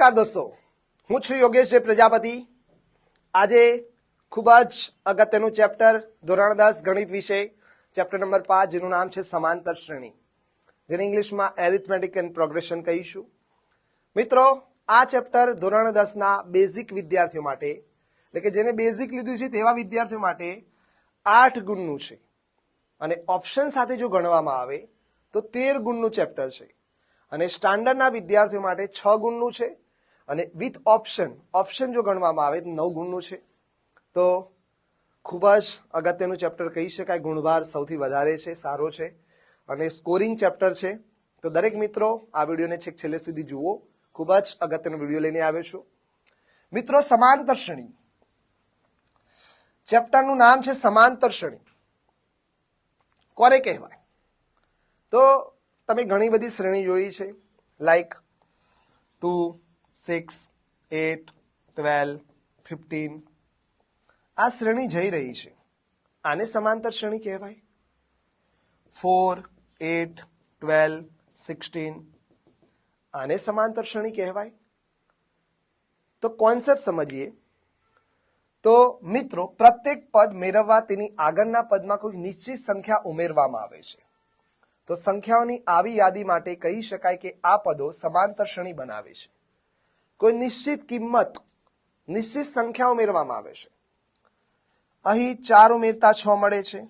નમસ્કાર દોસ્તો હું છું યોગેશ જે પ્રજાપતિ. આજે ખૂબ જ અગત્યનું ચેપ્ટર ધોરણ દસ ગણિત વિષય ચેપ્ટર નંબર પાંચ, જેનું નામ છે સમાંતર શ્રેણી. જેને ઇંગ્લિશમાં એરિથમેટિક એન્ડ પ્રોગ્રેશન કહીશું. મિત્રો, આ ચેપ્ટર ધોરણ દસના બેઝિક વિદ્યાર્થીઓ માટે, એટલે કે જેને બેઝિક લીધું છે તેવા વિદ્યાર્થીઓ માટે આઠ ગુણનું છે. અને ઓપ્શન સાથે જો ગણવામાં આવે, તો તેર ગુણનું ચેપ્ટર છે. અને સ્ટાન્ડર્ડના વિદ્યાર્થીઓ માટે છ ગુણનું છે. અને વિથ ઓપ્શન ઓપ્શન જો ગણવામાં આવે તો નવ ગુણનું છે. તો ખૂબ જ અગત્યનું ચેપ્ટર કહી શકાય. ગુણભાર સૌથી વધારે છે, સારો છે. અને સ્કોરિંગ ચેપ્ટર છે. તો દરેક મિત્રો આ વિડીયોને છેક છેલ્લે સુધી જુઓ. ખૂબ જ અગત્યનો વીડિયો લઈને આવ્યો છું. મિત્રો, સમાંતર શ્રેણી. ચેપ્ટરનું નામ છે સમાંતર શ્રેણી. કોને કહેવાય? તો તમે ઘણી બધી શ્રેણી જોઈ છે. Like two six eight twelve fifteen આ શ્રેણી જઈ રહી છે. આને સમાંતર શ્રેણી કહેવાય. ફોર એટ ટ્વેલ્વ સિક્સટીન આને સમાંતર શ્રેણી કહેવાય. તો કોન્સેપ્ટ સમજીએ. તો મિત્રો, પ્રત્યેક પદ મેળવવા તેની આગળના પદમાં કોઈ નિશ્ચિત સંખ્યા ઉમેરવામાં આવે છે. તો સંખ્યાઓની આવી યાદી માટે કહી શકાય કે આ પદો સમાંતર શ્રેણી બનાવે છે. કોઈ નિશ્ચિત કિંમત, નિશ્ચિત સંખ્યા ઉમેરવામાં આવે છે. અહીં ચાર ઉમેરતા છ મળે છે.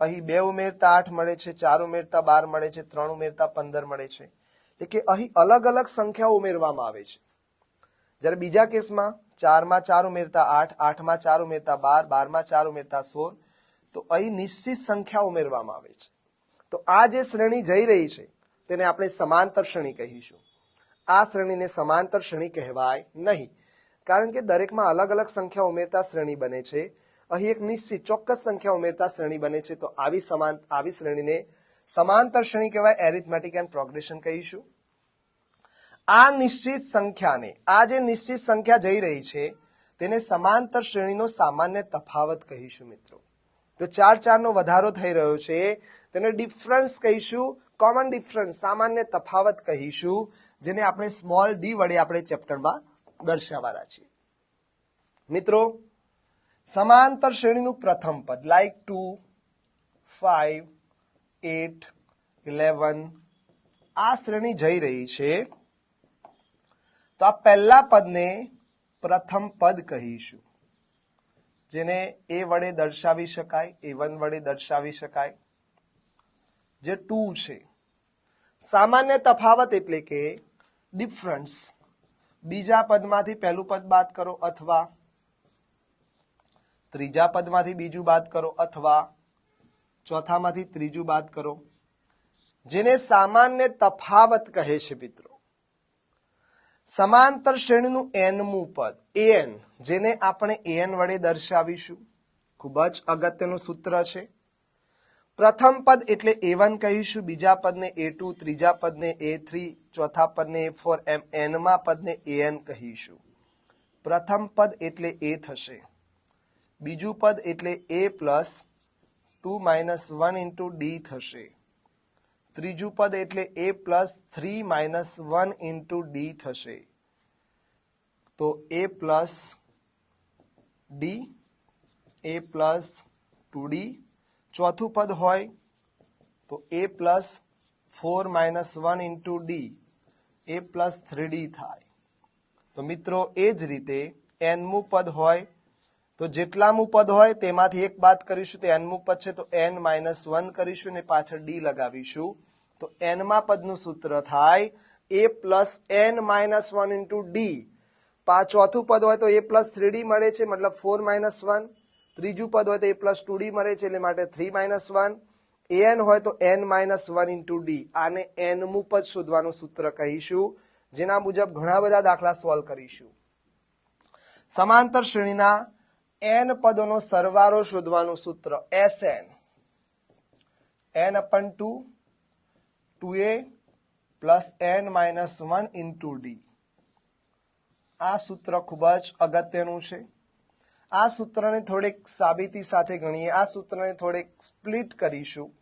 અહીં બે ઉમેરતા આઠ મળે છે. ચાર ઉમેરતા બાર મળે છે. ત્રણ ઉમેરતા પંદર મળે છે. એટલે કે અહીં અલગ અલગ સંખ્યાઓ ઉમેરવામાં આવે છે. જ્યારે બીજા કેસમાં ચારમાં ચાર ઉમેરતા આઠ, આઠમાં ચાર ઉમેરતા બાર, બારમાં ચાર ઉમેરતા સોળ, તો અહીં નિશ્ચિત સંખ્યા ઉમેરવામાં આવે છે. તો આ જે શ્રેણી જઈ રહી છે, તેને આપણે સમાંતર શ્રેણી કહીશું. આ શ્રેણીને સમાંતર શ્રેણી કહેવાય નહીં. કારણ કે દરેકમાં અલગ અલગ સંખ્યા ઉમેરતા શ્રેણી બને છે. અહીં એક નિશ્ચિત ચોક્કસ સંખ્યા ઉમેરતા શ્રેણી બને છે. તો આવી સમાન આવી શ્રેણીને સમાંતર શ્રેણી કહેવાય. એરિથમેટિક એન્ડ પ્રોગ્રેશન કહીશું. આ નિશ્ચિત સંખ્યાને આ જે નિશ્ચિત સંખ્યા જઈ રહી છે, તેને સમાંતર શ્રેણીનો સામાન્ય તફાવત કહીશું મિત્રો. તો ચાર ચારનો વધારો થઈ રહ્યો છે. તેને ડિફરન્સ કહીશું. કોમન ડિફરન્સ સામાન્ય તફાવત કહીશું, જેને આપણે સ્મોલ ડી વડે આપણે ચેપ્ટરમાં દર્શાવવાના છીએ. મિત્રો, સમાંતર શ્રેણીનું પ્રથમ પદ like two five eight eleven આ શ્રેણી જઈ રહી છે. તો આ પહેલા પદને પ્રથમ પદ કહીશું, જેને એ વડે દર્શાવી શકાય એ વન વડે દર્શાવી શકાય જે ટુ છે. સામાન્ય તફાવત એટલે કે ડિફરન્સ બીજા પદમાંથી પહેલું પદ બાદ કરો અથવા ત્રીજા પદમાંથી બીજું બાદ કરો અથવા ચોથામાંથી ત્રીજું બાદ કરો. જેને સામાન્ય તફાવત કહે છે મિત્રો. સમાંતર શ્રેણીનું એનમું પદ એન જેને આપણે એન વડે દર્શાવીશું. ખૂબ જ અગત્યનું સૂત્ર છે. પ્રથમ પદ એટલે એ વન કહીશું, બીજા પદને એ ટુ ત્રીજા પદને એ થ્રી ચોથા પદને એ ફોર એમ એનમાં પદને એ એન કહીશું. પ્રથમ પદ એટલે એ થશે. બીજું પદ એટલે a plus two minus one into d થશે. ત્રીજું પદ એટલે a plus three minus one into d થશે. તો a plus d a plus two d ચોથું પદ હોય તો a plus four minus one into d, a plus three d થાય. તો મિત્રો, એ જ રીતે એનમું પદ હોય. તો જેટલામું પદ હોય તેમાંથી એક બાદ કરીશું તો એનમું પદ છે, તો એન માઇનસ વન કરીશું ને પાછળ ડી લગાવીશું. તો એનમાં પદનું સૂત્ર થાય a plus n minus one into d. ચોથું પદ હોય તો એ પ્લસ થ્રી મળે છે, મતલબ ફોર માઇનસ વન. ત્રીજું પદ હોય તો એ પ્લસ ટુ ડી મળે છે એટલે માટે થ્રી માઇનસ વન. એન હોય તો n minus one into d. આને એનમું પદ શોધવાનું સૂત્ર કહીશું, જેના મુજબ ઘણા બધા દાખલા સોલ્વ કરીશું. સમાંતર શ્રેણીના એન પદોનો સરવાળો શોધવાનું સૂત્ર s n n upon two two a plus n minus one into d. આ સૂત્ર ખૂબ જ અગત્યનું છે. આ સૂત્રને થોડેક સાબિતી સાથે ગણીએ. આ સૂત્રને થોડેક સ્પ્લિટ કરીશું.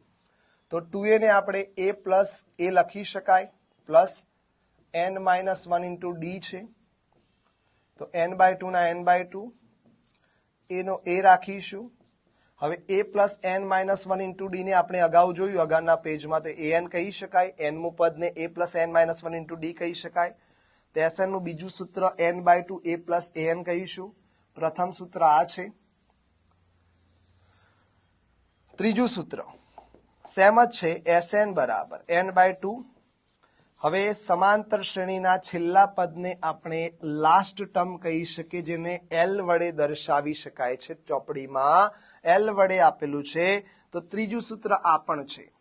તો ટુ એને આપણે એ પ્લસ એ લખી શકાય. Plus n minus one into d છે. તો એન બાય ટુ ના એન બાય ટુ. એનો એ રાખીશું. હવે a plus n minus one into d ને આપણે અગાઉ જોયું, અગાઉના પેજમાં તો એ એન કહી શકાય. એનમું પદને a plus n minus one into d કહી શકાય. તો એસએનનું બીજું સૂત્ર n by two a plus a n કહીશું. પ્રથમ સૂત્ર આ છે. ત્રીજું સૂત્ર. સેમ જ છે એસ એન બરાબર, એન બાય ટુ. હવે સમાંતર શ્રેણીના છેલ્લા પદને આપણે લાસ્ટ ટર્મ કહી શકીએ, જેને એલ વડે દર્શાવી શકાય છે ચોપડીમાં. એલ વડે આપેલું છે, તો ત્રીજું સૂત્ર આ પણ છે.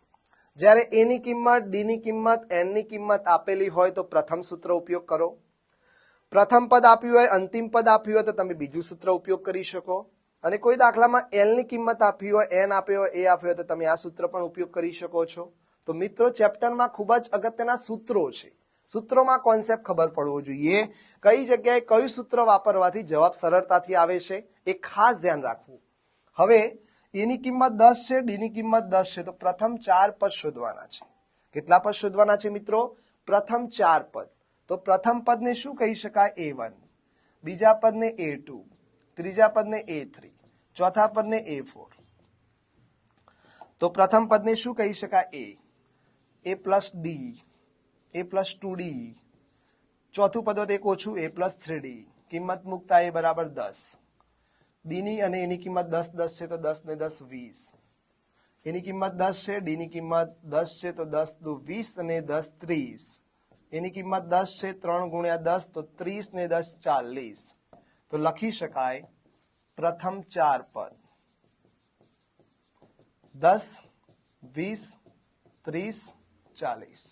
જ્યારે એની કિંમત ડીની કિંમત એનની કિંમત આપેલી હોય, તો પ્રથમ સૂત્ર ઉપયોગ કરો. પ્રથમ પદ આપ્યું હોય, અંતિમ પદ આપ્યું હોય તો તમે બીજું સૂત્ર ઉપયોગ કરી શકો. અને કોઈ દાખલામાં એલની કિંમત આપી હોય એન આપ્યો હોય એ આપ્યો હોય તો તમે આ સૂત્ર પણ ઉપયોગ કરી શકો છો. તો મિત્રો, ચેપ્ટરમાં ખૂબ જ અગત્યના સૂત્રો છે. સૂત્રોમાં કોન્સેપ્ટ ખબર પડવો જોઈએ. કઈ જગ્યાએ કયું સૂત્ર વાપરવાથી જવાબ સરળતાથી આવે છે, એ ખાસ ધ્યાન રાખવું. હવે એની કિંમત દસ છે ડીની કિંમત દસ છે, તો પ્રથમ ચાર પદ શોધવાના છે. કેટલા પદ શોધવાના છે મિત્રો? પ્રથમ ચાર પદ. તો પ્રથમ પદને શું કહી શકાય એ વન બીજા પદને એ ટુ ત્રીજા પદને એ થ્રી ચોથા પદને એ ફોર તો પ્રથમ પદને શું કહી શકાય a a plus d a plus two d ચોથું પદ હોત એક ઓછું એ પ્લસ થ્રી ડી કિંમત મૂકતા એ બરાબર દસ ડીની અને એની કિંમત દસ દસ છે તો દસ ને દસ વીસ એની કિંમત દસ છે ડીની કિંમત દસ છે તો દસ દુ વીસ અને દસ ત્રીસ એની કિંમત દસ છે, ત્રણ ગુણ્યા દસ, તો ત્રીસ ને દસ ચાલીસ. તો લખી શકાય, પ્રથમ ચાર પદ. દસ, વીસ, ત્રીસ, ચાલીસ.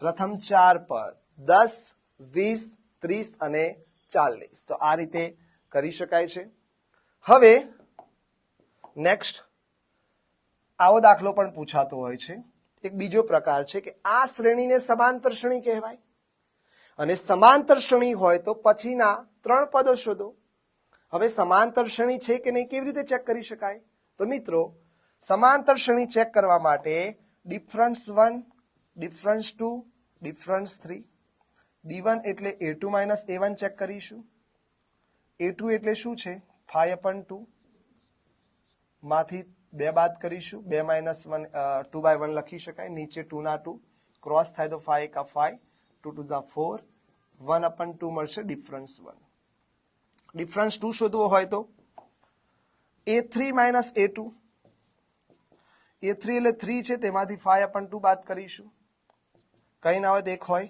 પ્રથમ ચાર પદ. દસ, વીસ, ત્રીસ અને ચાલીસ. તો આ રીતે કરી શકાય છે. હવે નેક્સ્ટ આવો દાખલો પણ પૂછાતો હોય છે. એક બીજો પ્રકાર છે કે આ શ્રેણીને સમાંતર શ્રેણી કહેવાય. અને સમાંતર શ્રેણી હોય તો પછીના ત્રણ પદો શોધો. હવે સમાંતર શ્રેણી છે કે નહીં કેવી રીતે ચેક કરી શકાય? તો મિત્રો, સમાંતર શ્રેણી ચેક કરવા માટે difference one, difference two, difference three. D one એટલે a two minus a one check કરીશું. એ ટુ એટલે શું છે? Five upon two. માંથી બે બાદ કરીશું. બે minus one two by one લખી શકાય. નીચે ટુ ના ટુ ક્રોસ થાય તો ફાઈવ એકા ફાઈવ ટુ ટુ ઝા ફોર વન અપન ટુ મળશે ડિફરન્સ વન ડિફરન્સ ટુ શોધવો હોય તો? A three minus a two a three એટલે થ્રી છે, તેમાંથી ફાઈવ અપન ટુ બાદ કરીશું. કઈ ના હોય તો એક હોય.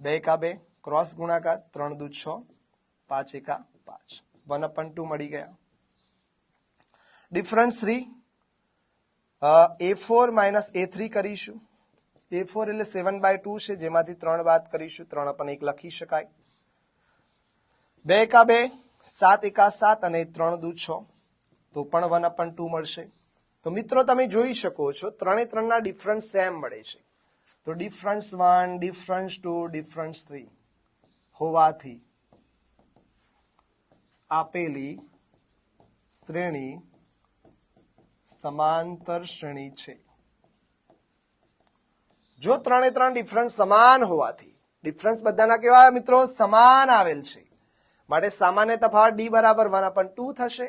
બે એકા બે. ક્રોસ ગુણાકાર, ત્રણ દુ છ. પાંચ એકા પાંચ. વન અપન ટુ મળી ગયા. Difference three. A four minus a three કરીશું. એ ફોર એટલે સેવન બાય ટુ છે, જેમાંથી ત્રણ બાદ કરીશું, ત્રણ અપન એક લખી શકાય. બે એકા બે, સાત એકા સાત અને ત્રણ દુ છ. તો પણ વન અપન ટુ મળશે. તો મિત્રો, તમે જોઈ શકો છો, ત્રણે ત્રણના ડિફરન્સ સેમ મળે છે. તો difference one difference two difference three હોવાથી આપેલી શ્રેણી સમાંતર શ્રેણી છે. જો ત્રણે ત્રણ ડિફરન્સ સમાન હોવાથી, ડિફરન્સ બધાના કેવા મિત્રો? સમાન આવેલ છે. માટે સામાન્ય તફાવત ડી બરાબર વન અપન ટુ થશે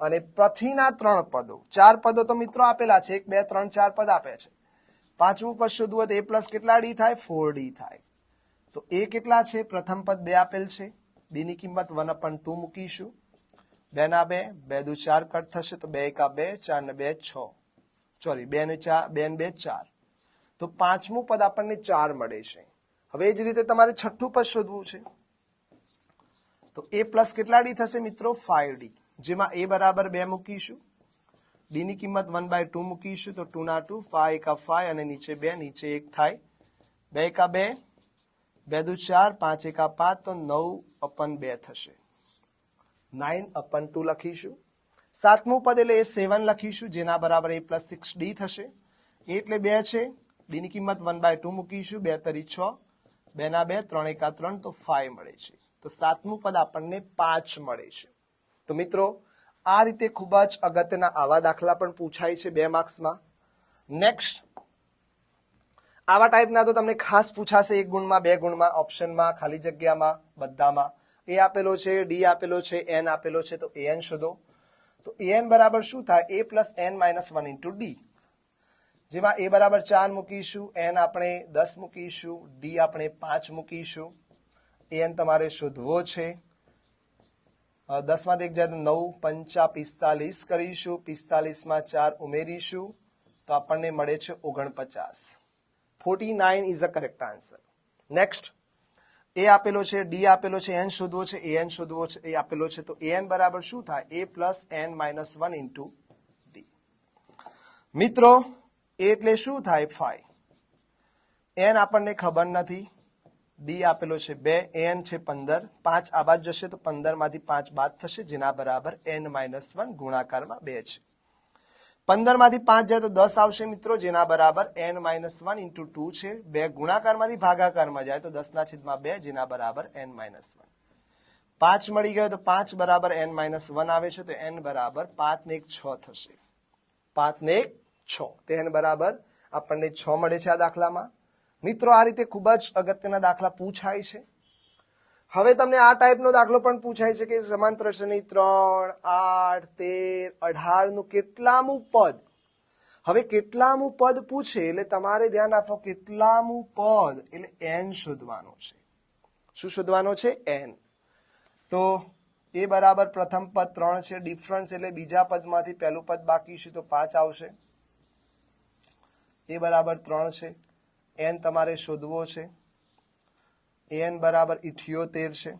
અને પ્રથિના ત્રણ પદો. ચાર પદો તો મિત્રો આપેલા છે. એક, બે, ત્રણ, ચાર પદ આપે છે. પાંચમું પદ શોધવું હોય તો એ પ્લસ કેટલા ડી થાય? ફોર ડી થાય. તો એ કેટલા છે? પ્રથમ પદ બે આપેલ છે. ડીની કિંમત વન અપન ટુ મૂકીશું. બે ના બે બે દુ ચાર કટ થશે તો બે એકા બે, ચાર ને બે છ. સોરી બે ને ચાર બે ને બે ચાર. તો પાંચમું પદ આપણને ચાર મળે છે. હવે એ જ રીતે તમારે છઠ્ઠું પદ શોધવું છે. તો એ પ્લસ કેટલા ડી થશે મિત્રો? Five d. જેમાં એ બરાબર બે મૂકીશું. ડી ની કિંમત વન બાય ટુ મૂકીશું તો ટુ ના ટુ ફાઈવ એકા ફાઈવ અને નીચે બે, નીચે એક થાય. બે એકા બે બે દુ ચાર, પાંચ એકા પાંચ તો નવ અપન બે થશે. નાઇન અપન ટુ લખીશું. સાતમું પદ એટલે એ સેવન લખીશું, જેના બરાબર એ પ્લસ સિક્સ ડી થશે. એ એટલે બે છે ડી ની કિંમત વન બાય ટુ મૂકીશું, બે તરી છ, બે ના બે, ત્રણ એકા ત્રણ, તો ફાઈવ મળે છે. તો સાતમું પદ આપણને પાંચ મળે છે. તો મિત્રો, આ રીતે ખૂબ જ અગત્યના આવા દાખલા પણ પૂછાય છે બે માર્ક્સમાં. નેક્સ્ટ આવા ટાઈપના તો તમને ખાસ પૂછાશે એક ગુણમાં, બે ગુણમાં ઓપ્શનમાં ખાલી જગ્યામાં, બધામાં. એ આપેલો છે ડી આપેલો છે એન આપેલો છે, તો એન શોધો. તો એન બરાબર શું થાય? A plus n minus one into d જેમાં એ બરાબર ચાર મૂકીશું એન આપણે દસ મૂકીશું ડી આપણે પાંચ મૂકીશું. એન તમારે શોધવો છે. દસમાં એક જાય નવ, પંચા પિસ્તાલીસ કરીશું. પિસ્તાલીસમાં ચાર ઉમેરીશું. તો આપણને મળે છે ઓગણપચાસ. Forty nine is a correct answer next a આપેલો છે, ડી આપેલો છે, એન શોધવો છે, એ એન શોધવો છે, એ આપેલો છે, તો એન બરાબર શું થાય? A plus n minus one into d. મિત્રો, એટલે શું થાય ફાઈવ એન આપણને ખબર નથી. ડી આપેલો છે બે, એન છે પંદર, પાંચ આ બાદ જશે તો પંદરમાંથી પાંચ બાદ થશે, જેના બરાબર એન માઇનસ વન ગુણાકારમાં બે છે. પંદરમાંથી પાંચ જાય તો દસ આવશે મિત્રો, જેના બરાબર n minus one into two છે. બે ગુણાકારમાંથી ભાગાકારમાં જાય તો દસના છેદમાં બે, જેના બરાબર એન માઇનસ વન પાંચ મળી ગયો તો પાંચ બરાબર એન માઇનસ વન આવે છે, તો એન બરાબર પાંચ ને એક છ થશે. પાંચ ને એક છ. તો એન બરાબર આપણને છ મળે છે આ દાખલામાં. મિત્રો, આ રીતે ખૂબ જ અગત્યના દાખલા પૂછાય છે. હવે તમને આ ટાઈપનો દાખલો પણ પૂછાય છે કે સમાંતર શ્રેણી ત્રણ, આઠ, તેર, અઢારનું કેટલામું પદ? હવે કેટલામું પદ પૂછે એટલે તમારે ધ્યાન આપો કેટલામું પદ એટલે એન શોધવાનો છે. શું શોધવાનો છે? એન તો એ બરાબર પ્રથમ પદ ત્રણ છે ડિફરન્સ એટલે બીજા પદમાંથી પહેલું પદ બાકી છે તો પાંચ આવશે. એ બરાબર ત્રણ છે. એન તમારે શોધવો છે. એન બરાબર ઇઠ્યોતેર છે.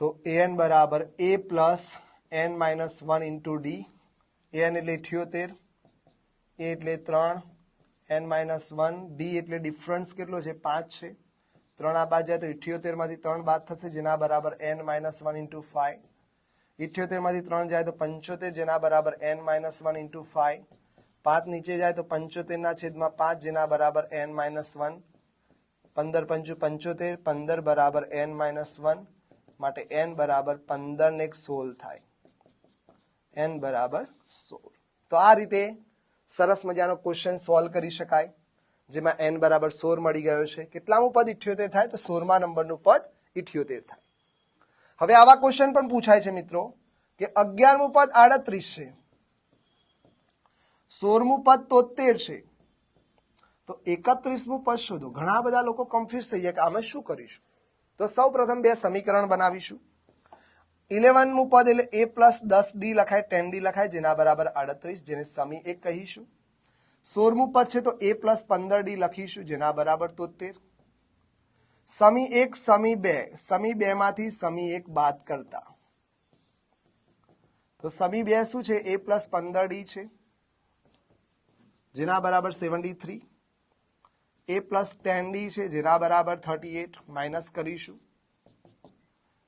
તો એન બરાબર a plus n minus one into d. N એટલે ઇઠ્યોતેર, એ એટલે ત્રણ, એન માઇનસ વન, ડી એટલે ડિફરન્સ કેટલો છે? પાંચ છે. ત્રણ આ બાદ જાય તો ઇઠ્યોતેરમાંથી ત્રણ બાદ થશે, જેના બરાબર n minus one into five ઇઠ્યોતેરમાંથી ત્રણ જાય તો પંચોતેર, જેના બરાબર n minus one into five પાંચ નીચે જાય તો પંચોતેર ના છેદમાં પાંચ, જેના બરાબર એન માઇનસ વન. પંદર પંચુ પંચોતેર, પંદર બરાબર એન માઇનસ વન માટે એન બરાબર પંદર ને સોળ થાય. એન બરાબર સોળ. તો આ રીતે સરસ મજાનો ક્વેશ્ચન સોલ્વ કરી શકાય, જેમાં એન બરાબર સોળ મળી ગયો છે. કેટલામું પદ ઇઠ્યોતેર થાય, તો સોળમા નંબરનું પદ ઇઠ્યોતેર થાય. હવે આવા ક્વેશ્ચન પણ પૂછાય છે મિત્રો કે અગિયારમું પદ આડત્રીસ છે. સોળમું પદ તોતેર છે. તો એકત્રીસમું પદ શોધો. ઘણા બધા લોકો કન્ફ્યુઝ થઈ જાય કે અમે શું કરીશું? તો સૌ પ્રથમ બે સમીકરણ બનાવીશું. ઇલેવનમું પદ એટલે એ પ્લસ દસ ડી લખાય, ટેન ડી લખાય, જેના બરાબર આડત્રીસ, જેને સમી એક કહીશું. સોળમું પદ છે તો એ પ્લસ પંદર ડી લખીશું, જેના બરાબર તોતેર. સમી એક, સમી બે. સમી બે માંથી સમી એક બાદ કરતા. તો સમી બે શું છે? એ પ્લસ પંદર ડી છે. જેના બરાબર seventy three a plus ten d છે, જેના બરાબર થર્ટી એટ માઇનસ કરીશું.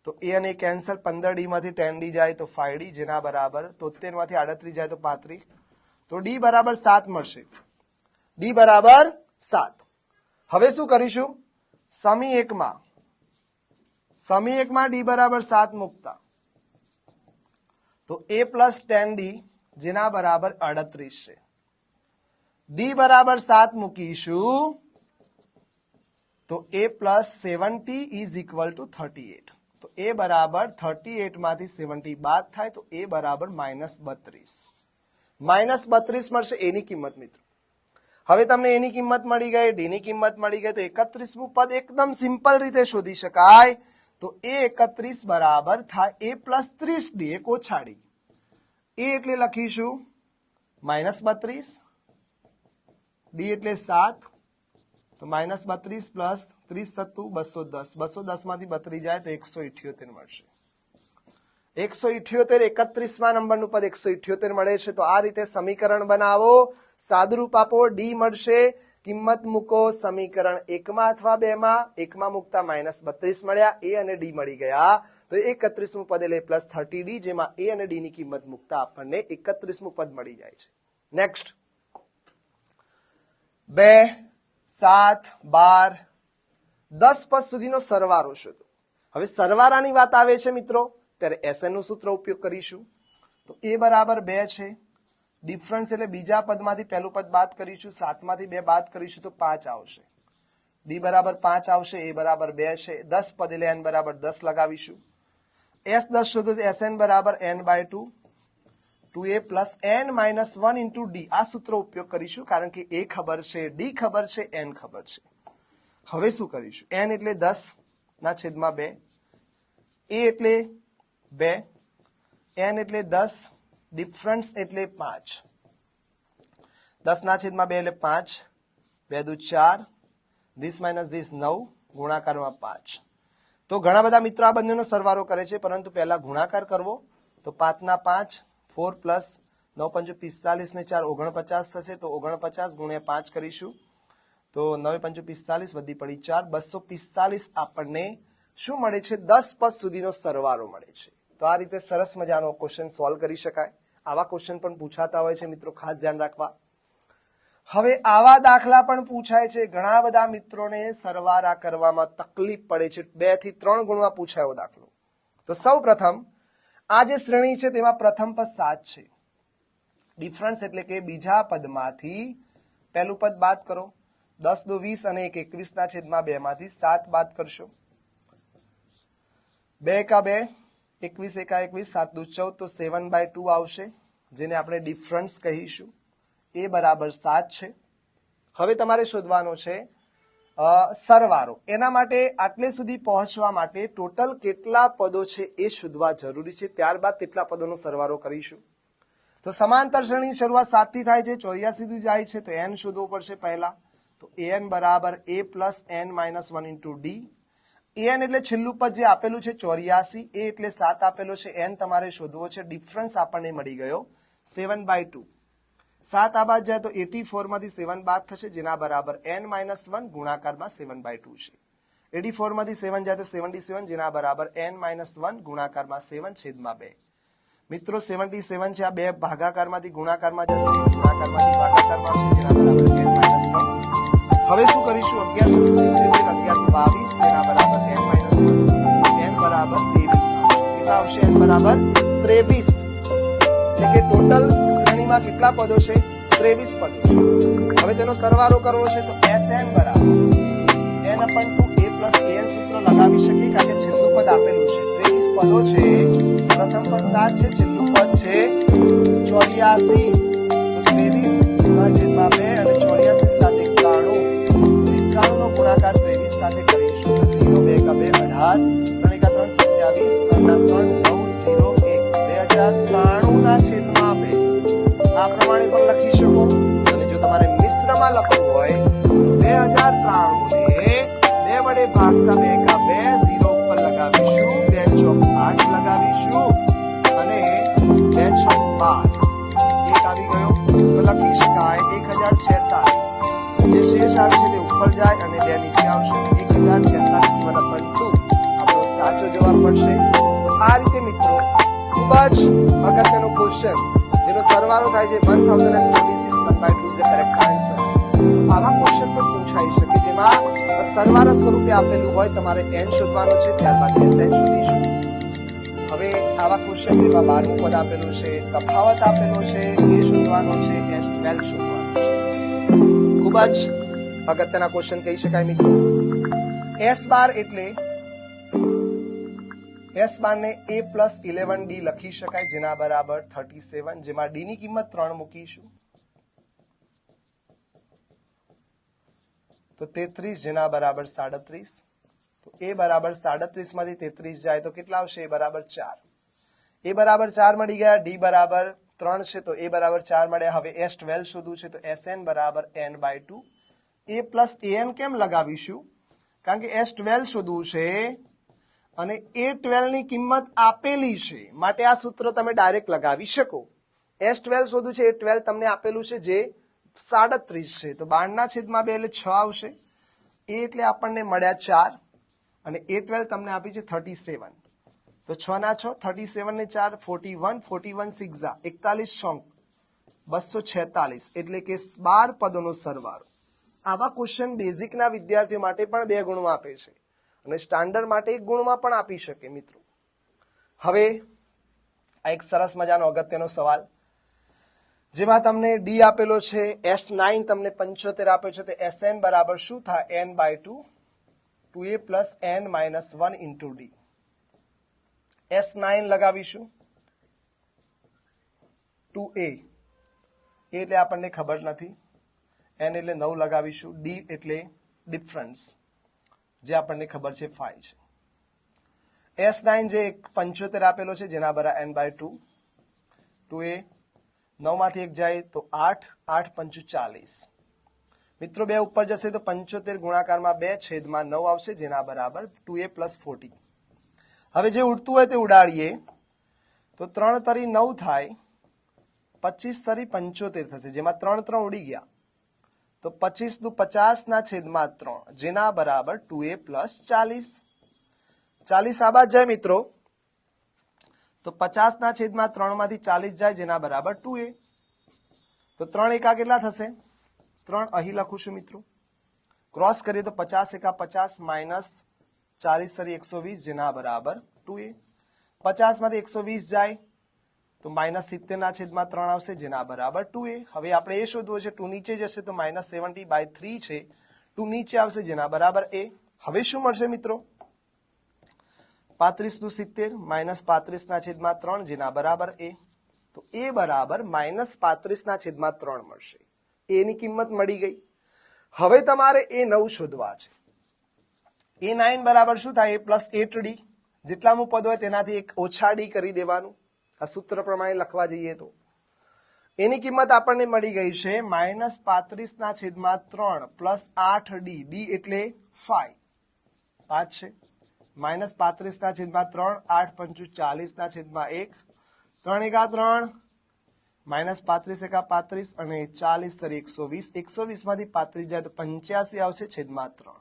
તો એ અને કેન્સલ પંદર ડી માંથી ટેન ડી જાય તો ફાઈવ ડી જેના બરાબર તોતેરમાંથી આડત્રીસ જાય તો પાંત્રીસ. તો ડી બરાબર સાત મળશે. ડી બરાબર સાત. હવે શું કરીશું? સમી એકમાં સમી એકમાં ડી બરાબર સાત મૂકતા. તો એ પ્લસ ટેન ડી જેના બરાબર અડત્રીસ છે. ડી બરાબર સાત મૂકીશું. તો a plus seventy is equal to thirty eight તો એ બરાબર થર્ટી એટમાંથી સેવન્ટી બાદ થાય તો એ બરાબર માઇનસ બત્રીસ માઇનસ બત્રીસ મળશે એની કિંમત મિત્રો હવે તમને એની કિંમત મળી ગઈ ડીની કિંમત મળી ગઈ તો એકત્રીસમું પદ એકદમ સિમ્પલ રીતે શોધી શકાય તો એ એકત્રીસ બરાબર થાય એ પ્લસ ત્રીસ ડી એક ઓછા ડી એ એટલે લખીશું માઇનસ બત્રીસ ડી એટલે સાત તો માઇનસ બત્રીસ પ્લસ ત્રીસ સત્તુ બસો દસ. બસો દસમાંથી બત્રીસ જાય તો એકસો ઇઠ્યોતેર મળશે. એકસો ઇઠ્યોતેર એકત્રીસમાં નંબરનું પદ એકસો ઇઠ્યોતેર મળે છે. તો આ રીતે સમીકરણ બનાવો. સાદુરૂપ આપો. ડી મળશે. કિંમત મૂકો. સમીકરણ એકમાં અથવા બેમાં. એકમાં મૂકતા માઇનસ બત્રીસ મળ્યા. એ અને ડી મળી ગયા. તો એકત્રીસમું પદ એટલે પ્લસ થર્ટી ડી, જેમાં એ અને ડી ની કિંમત મૂકતા આપણને એકત્રીસમું પદ મળી જાય છે. નેક્સ્ટ. બે. સાત, બાર, દસ પદ સુધીનો સરવારો શોધો. હવે સરવારાની વાત આવે છે મિત્રો, ત્યારે એસએનનું સૂત્ર ઉપયોગ કરીશું. તો એ બરાબર બે છે. ડિફરન્સ એટલે બીજા પદમાંથી પહેલું પદ બાદ કરીશું, સાતમાંથી બે બાદ કરીશું તો પાંચ આવશે. ડી બરાબર પાંચ આવશે એ બરાબર બે છે. દસ પદ એટલે એન બરાબર દસ લગાવીશું. એસ દસ શોધો એસ એન બરાબર n by two two a plus n minus one into d આ સૂત્ર ઉપયોગ કરીશું કારણ કે એ ખબર છે ડી ખબર છે એન ખબર છે. હવે શું કરીશું? એન એટલે દસ ના છેદમાં બે. એ એટલે બે. એન એટલે દસ. ડિફરન્સ એટલે પાંચ. દસ ના છેદમાં બે એટલે પાંચ. બે દુ ચાર. ધીસ માઇનસ ધીસ નવ. ગુણાકારમાં પાંચ. તો ઘણા બધા મિત્રો આ બંનેનો સરવારો કરે છે, પરંતુ પહેલા ગુણાકાર કરવો. તો પાંચના પાંચ, ફોર પ્લસ નવ પંચો પિસ્તાલીસ ને ચાર ઓગણપચાસ થશે, તો ઓગણપચાસ ગુણ્યા પાંચ કરીશું. તો નવે પંચો પિસ્તાલીસ વધી પડી ચાર, બસો પિસ્તાલીસ આપણને શું મળે છે? દસ પદ સુધીનો સરવાળો મળે છે. તો આ રીતે સરસ મજાનો ક્વેશ્ચન સોલ્વ કરી શકાય. આવા ક્વેશ્ચન પણ પૂછાતા હોય છે મિત્રો, ખાસ ધ્યાન રાખવા. હવે આવા દાખલા પણ પૂછાય છે. ઘણા બધા મિત્રોને સરવારા કરવામાં તકલીફ પડે છે. બેથી ત્રણ ગુણમાં પૂછાયો દાખલો. તો સૌ પ્રથમ આ જે શ્રેણી છે તેમાં પ્રથમ પદ સાત છે. ડિફરન્સ એટલે કે બીજા પદમાંથી પહેલું પદ બાદ કરો. દસ દો વીસ અને એક એકવીસ ના છેદમાં બે માંથી સાત બાદ કરશો. બે એકા બે, એકવીસ એકા એકવીસ, સાત દુ ચૌદ, તો સેવન બાય ટુ આવશે, જેને આપણે ડિફરન્સ કહીશું. એ બરાબર સાત છે. હવે તમારે શોધવાનો છે અ, સરવાળો એના માટે આટલે સુધી પહોંચવા માટે ટોટલ કેટલા પદો છે એ શોધવા જરૂરી છે. ત્યારબાદ કેટલા પદોનો સરવારો કરીશું. તો સમાંતર શ્રેણી શરૂઆત સાતથી થાય છે ચોર્યાસી સુધી જાય છે તો એન શોધવો પડશે પહેલા. તો એન બરાબર a plus n minus one into d n એટલે છેલ્લું પદ જે આપેલું છે ચોર્યાસી એ એટલે સાત આપેલો છે. એન તમારે શોધવો છે. ડિફરન્સ આપણને મળી ગયો સેવન બાય ટુ સાત આ બાદ જાય તો એટી ફોરમાંથી સેવન બાદ થશે, જેના બરાબર એન માઇનસ વન ગુણાકારમાં સેવન બાય ટુ છે. એટી ફોરમાંથી સેવન જાય તો સેવન્ટી સેવન, જેના બરાબર એન માઇનસ વન ગુણાકારમાં સેવન છેદમાં બે. મિત્રો, સેવન્ટી સેવન છે, આ બે ભાગાકારમાંથી ગુણાકારમાં જશે, ગુણાકારમાંથી ભાગાકારમાં છે જેના બરાબર એન માઇનસ વન. હવે શું કરીશું? અગિયાર સત્તુ સિત્તેર અગિયાર તો બાવીસ, જેના બરાબર એન માઇનસ વન. એન બરાબર ત્રેવીસ. કેટલા આવશે? એન બરાબર ત્રેવીસ. એટલે કે ટોટલ શ્રેણીમાં કેટલા પદો છે? ત્રેવીસ પદો છે. હવે તેનો સરવાળો કરવો છે તો એસ એન બરાબર. N upon two a plus n સૂત્ર લગાવી શકીએ કારણ કે છેલ્લું પદ આપેલું છે. ત્રેવીસ પદો છે. પ્રથમ પદ સાત છે, છેલ્લું પદ છે ચોર્યાસી. તો ત્રેવીસ છેદમાં બે અને ચોર્યાસી સાથે એકાણું. એકાણું નો ગુણાકાર ત્રેવીસ સાથે કરીશું તો ઝીરો, બે એકા બે, અઢાર. ત્રણ એકા ત્રણ, સત્યાવીસ. ત્રણ ત્રણ, નવ, ઝીરો, એક, બે હજાર. ત્રાણું ના છેદમાં બે. આ પ્રમાણે પણ લખી શકો. અને જો તમારે મિશ્રમાં લખવું હોય, બે હજાર ત્રાણું ને બે વડે ભાગતા બે કા બે ઝીરો ઉપર લગાવીશું, બે ચોક આઠ લગાવીશું, અને બે છક બાર. એક આવી ગયો. તો લખી શકાય એક હજાર છેતાલીસ. જે શેષ આવે છે તે ઉપર જાય અને બે નીચે આવશે. એક હજાર છેતાલીસ વન અપન ટુ આપણો સાચો જવાબ મળશે. તો આ રીતે મિત્રો, ખૂબ જ અગત્યનો ક્વેશ્ચન જેનો સરવાળો થાય છે one thousand and forty six one by two is correct answer આવા ક્વેશ્ચન પણ પૂછાઈ શકે જેમાં સરવાળા સ્વરૂપે આપેલું હોય તમારે એન શોધવાનો છે, ત્યારબાદ એસ એન શોધીશું. હવે આવા ક્વેશ્ચન જેમાં બારમું પદ આપેલું છે, તફાવત આપેલો છે, એ શોધવાનો છે એસ ટ્વેલ્વ શોધવાનો છે. ખૂબ જ અગત્યના ક્વેશ્ચન કહી શકાય મિત્રો. એસ બાર એટલે એસ બારને એ પ્લસ ઇલેવન ડી લખી શકાય, જેના બરાબર થર્ટી સેવન જેમાં ડીની કિંમત ત્રણ મૂકીશું. તો તેત્રીસ, જેના બરાબર સાડત્રીસ. તો એ બરાબર સાડત્રીસમાંથી તેત્રીસ જાય, તો કેટલા આવશે? એ બરાબર ચાર. એ બરાબર ચાર મળી ગયા ડી બરાબર ત્રણ છે, તો એ બરાબર ચાર મળ્યા. હવે એસ ટ્વેલ્વ શોધવું છે, તો એસ એન બરાબર n by two a plus n કેમ લગાવીશું? કારણ કે એસ ટ્વેલ્વ શોધવું છે અને એ ટ્વેલ્વની કિંમત આપેલી છે. માટે આ સૂત્ર તમે ડાયરેક્ટ લગાવી શકો. એસ ટ્વેલ્વ શોધું છે એ ટ્વેલ્વ તમને આપેલું છે જે સાડત્રીસ છે. તો બારના છેદમાં બે એટલે છ આવશે. એ એટલે આપણને મળ્યા ચાર. અને એ ટ્વેલ્વ તમને આપી છે થર્ટી સેવન તો છ ના છ થર્ટી સેવન ને ચાર ફોર્ટી વન ફોર્ટી વન સિક્ઝા એકતાલીસ છંક બસો છેતાલીસ. એટલે કે બાર પદોનો સરવાળો. આવા ક્વેશ્ચન બેઝિકના વિદ્યાર્થીઓ માટે પણ બે ગુણો આપે છે. અને સ્ટાન્ડર્ડ માટે એક ગુણમાં પણ આપી શકે મિત્રો. હવે આ એક સરસ મજાનો અગત્યનો સવાલ. જેમાં તમને ડી આપેલો છે એસ નાઇન તમને પંચોતેર આપ્યો છે, તો એસ એન બરાબર શું થાય n by two two a plus n minus one into d s nine લગાવીશું. Two a એટલે આપણને ખબર નથી. એન એટલે નવ લગાવીશું. ડી એટલે ડિફરન્સ જે આપણને ખબર છે ફાઈવ છે. એસ નાઇન જે પંચોતેર આપેલો છે, જેના બરા n by two. Two a નવમાંથી એક જાય તો આઠ આઠ પંચું ચાલીસ. મિત્રો, બે ઉપર જશે તો પંચોતેર ગુણાકારમાં બે છેદમાં નવ આવશે, જેના બરાબર ટુ એ પ્લસ ફોર્ટી. હવે જે ઉડતું હોય તે ઉડાડીએ. તો ત્રણ તરી નવ થાય, પચીસ તરી પંચોતેર થશે, જેમાં ત્રણ ત્રણ ઉડી ગયા. તો પચીસ દુ પચાસ ના છેદમાં ત્રણ, જેના બરાબર ટુ એ પ્લસ ચાલીસ. ચાલીસ આ બાદ જાય મિત્રો. તો પચાસ ના છેદમાં ત્રણમાંથી ચાલીસ જાય, જેના બરાબર ટુ એ. તો ત્રણ એકા કેટલા થશે? ત્રણ. અહીં લખું છું મિત્રો. ક્રોસ કરીએ તો પચાસ એકા પચાસ માઇનસ ચાલીસ સરી એકસો વીસ, જેના બરાબર ટુ એ. પચાસમાંથી એકસો વીસ જાય. તો માઇનસ સિત્તેરના છેદમાં ત્રણ આવશે, જેના બરાબર ટુ એ. હવે આપણે એ શોધવું છે ટુ નીચે જશે તો માઇનસ સેવન્ટી બાય થ્રી છે. ટુ નીચે આવશે, જેના બરાબર એ. હવે શું મળશે મિત્રો? પાંત્રીસ દુ સિત્તેર માઇનસ પાંત્રીસ ના છેદમાં ત્રણ, જેના બરાબર એ. તો એ બરાબર માઇનસ પાંત્રીસ ના છેદમાં ત્રણ મળશે. એની કિંમત મળી ગઈ. હવે તમારે એ નવ શોધવા છે. એ નાઇન બરાબર શું થાય? એ પ્લસ એટ ડી જેટલામું પદ હોય તેનાથી એક ઓછા ડી કરી દેવાનું. આ સૂત્ર પ્રમાણે લખવા જઈએ તો. એની કિંમત આપણને મળી ગઈ છે માઇનસ પાંત્રીસ ના છેદમાં ત્રણ પ્લસ આઠ ડી. ડી એટલે ફાઈવ પાંચ છે. માઇનસ પાંત્રીસ ના છેદમાં ત્રણ, આઠ પંચુ ચાલીસ ના છેદમાં એક. ત્રણ એકા ત્રણ, માઇનસ પાંત્રીસ એકા પાંત્રીસ અને ચાલીસ તરી એકસો વીસ. એકસો વીસમાંથી પાંત્રીસ જાય તો પંચ્યાસી આવશે છેદમાં ત્રણ.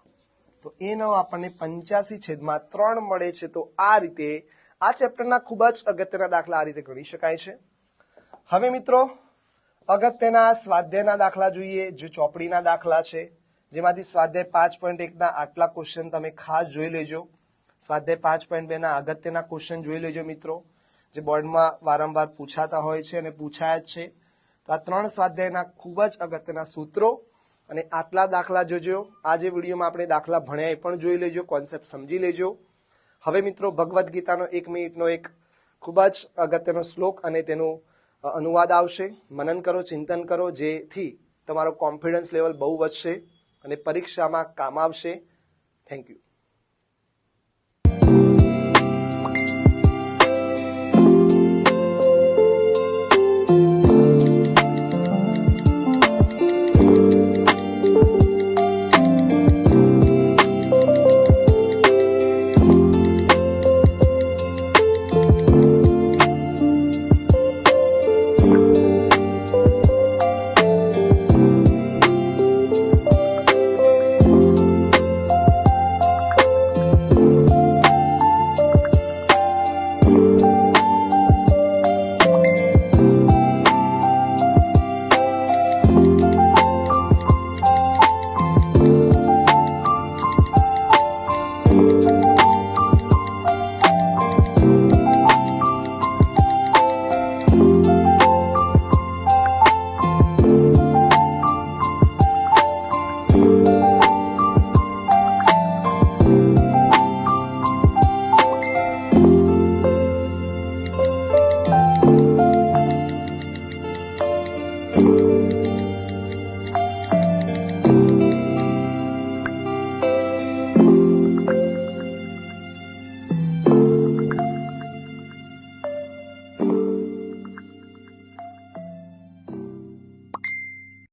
તો એનો આપણને પંચ્યાસી છેદમાં ત્રણ મળે છે. તો આ રીતે આ ચેપ્ટરના ખૂબ જ અગત્યના દાખલા આ રીતે ગણી શકાય છે. હવે મિત્રો, અગત્યના સ્વાધ્યાયના દાખલા જોઈએ, જે ચોપડીના દાખલા છે. જેમાંથી સ્વાધ્યાય પાંચ પોઈન્ટ એકના આટલા ક્વેશ્ચન તમે ખાસ જોઈ લેજો. સ્વાધ્યાય પાંચ પોઈન્ટ બેના અગત્યના ક્વેશ્ચન જોઈ લેજો મિત્રો, જે બોર્ડમાં વારંવાર પૂછાતા હોય છે અને પૂછાયા જ છે. તો આ ત્રણ સ્વાધ્યાયના ખૂબ જ અગત્યના સૂત્રો અને આટલા દાખલા જોજો. આજે વિડીયોમાં આપણે દાખલા ભણ્યા એ પણ જોઈ લેજો કોન્સેપ્ટ સમજી લેજો. હવે મિત્રો, ભગવદ્ ગીતાનો એક મિનિટનો એક ખૂબ જ અગત્યનો શ્લોક અને તેનો અનુવાદ આવશે. મનન કરો, ચિંતન કરો, જેથી તમારો કોન્ફિડન્સ લેવલ બહુ વધશે અને પરીક્ષામાં કામ આવશે. Thank you